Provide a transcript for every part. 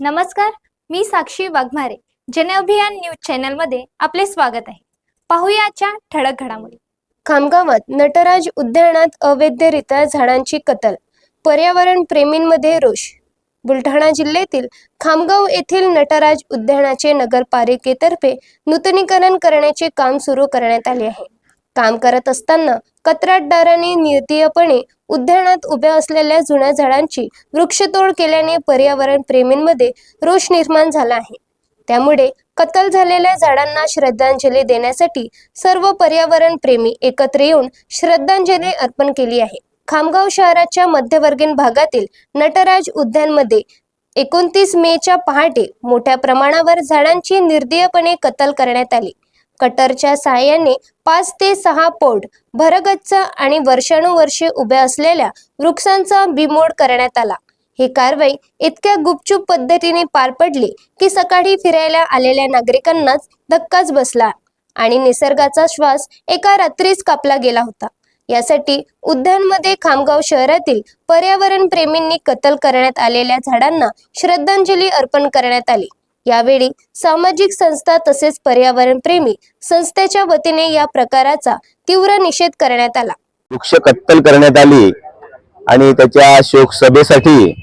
नमस्कार मी साक्षी वाघमारे. जनअभियान न्यूज चॅनलमध्ये आपले स्वागत आहे. पाहूयाच्या ठळक घडामोडी. खामगावात नटराज उद्यानात अवैधरित्या झाडांची कतल पर्यावरण प्रेमींमध्ये रोष. बुलढाणा जिल्ह्यातील खामगाव येथील नटराज उद्यानाचे नगरपालिकेतर्फे नूतनीकरण करण्याचे काम सुरू करण्यात आले आहे. काम करत असताना कंत्राटदाराने निर्दयीपणे उद्यानात उभ्या असलेल्या जुन्या झाडांची वृक्षतोड केल्याने पर्यावरण प्रेमींमध्ये रोष निर्माण झाला आहे. त्यामुळे कत्तल झालेल्या झाडांना श्रद्धांजली देण्यासाठी सर्व पर्यावरण प्रेमी एकत्र येऊन श्रद्धांजली अर्पण केली आहे. खामगाव शहराच्या मध्यवर्गीय भागातील नटराज उद्यानमध्ये एकोणतीस मेच्या पहाटे मोठ्या प्रमाणावर झाडांची निर्दयपणे कत्तल करण्यात आली. कटरच्या सहाय्याने पाच ते सहा पोट भरगच्च आणि वर्षानुवर्षे उभ्या असलेल्या वृक्षांचा बिमोड करण्यात आला. ही कारवाई इतक्या गुपचूप पद्धतीने पार पडली की सकाळी फिरायला आलेल्या नागरिकांनाच धक्काच बसला आणि निसर्गाचा श्वास एका रात्रीच कापला गेला होता. यासाठी उद्यानमध्ये खामगाव शहरातील पर्यावरण प्रेमींनी कत्तल करण्यात आलेल्या झाडांना श्रद्धांजली अर्पण करण्यात आली. यावेळी सामाजिक संस्था तसेच पर्यावरण प्रेमी संस्थेच्या वतीने या प्रकाराचा तीव्र निषेध करण्यात आला. वृक्ष कत्तल करण्यात आली आणि त्याच्या शोक सभेसाठी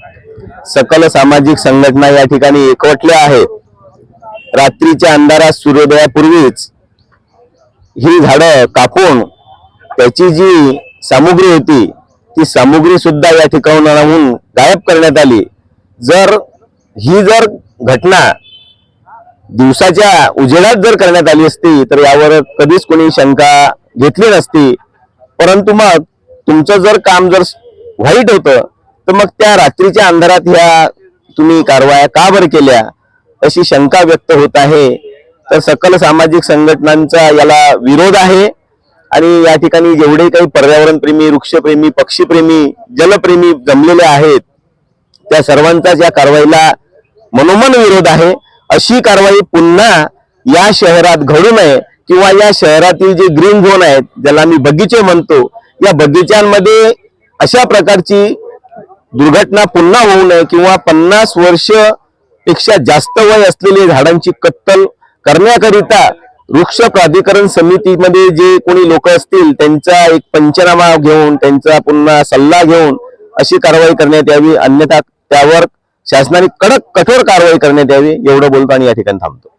सकल सामाजिक संघटना या ठिकाणी एकवटल्या आहेत. रात्रीच्या अंधारात सूर्योदयापूर्वीच ही झाडं कापून त्याची जी सामुग्री होती ती सामुग्री सुद्धा या ठिकाणाहून गायब करण्यात आली. जर ही जर घटना दिवसाच्या उजेडात जर करण्यात आली असती तर यावर कधीच कोणी शंका घेतली नसती. परंतु मग तुमचं जर काम जर वाईट होतं तर मग त्या रात्रीच्या अंधारात ह्या तुम्ही कारवाया का बरं केल्या? अशी शंका व्यक्त होत आहे. तर सकल सामाजिक संघटनांचा याला विरोध आहे. आणि या ठिकाणी जेवढे काही पर्यावरण प्रेमी वृक्षप्रेमी पक्षीप्रेमी जलप्रेमी जमलेले आहेत त्या सर्वांचाच या कारवाईला मनोमन विरोध आहे. अशी कारवाई पुन्हा या शहरात घडू नये किंवा या शहरातील जे ग्रीन झोन आहेत ज्याला मी बगीचे म्हणतो या बगीच्यांमध्ये अशा प्रकारची दुर्घटना पुन्हा होऊ नये किंवा पन्नास वर्षपेक्षा जास्त वय असलेली झाडांची कत्तल करण्याकरिता वृक्ष प्राधिकरण समितीमध्ये जे कोणी लोक असतील त्यांचा एक पंचनामा घेऊन त्यांचा पुन्हा सल्ला घेऊन अशी कारवाई करण्यात यावी. अन्यथा त्यावर शासनाने कडक कठोर कारवाई करण्यात यावी एवढं बोलतो आणि या ठिकाणी थांबतो.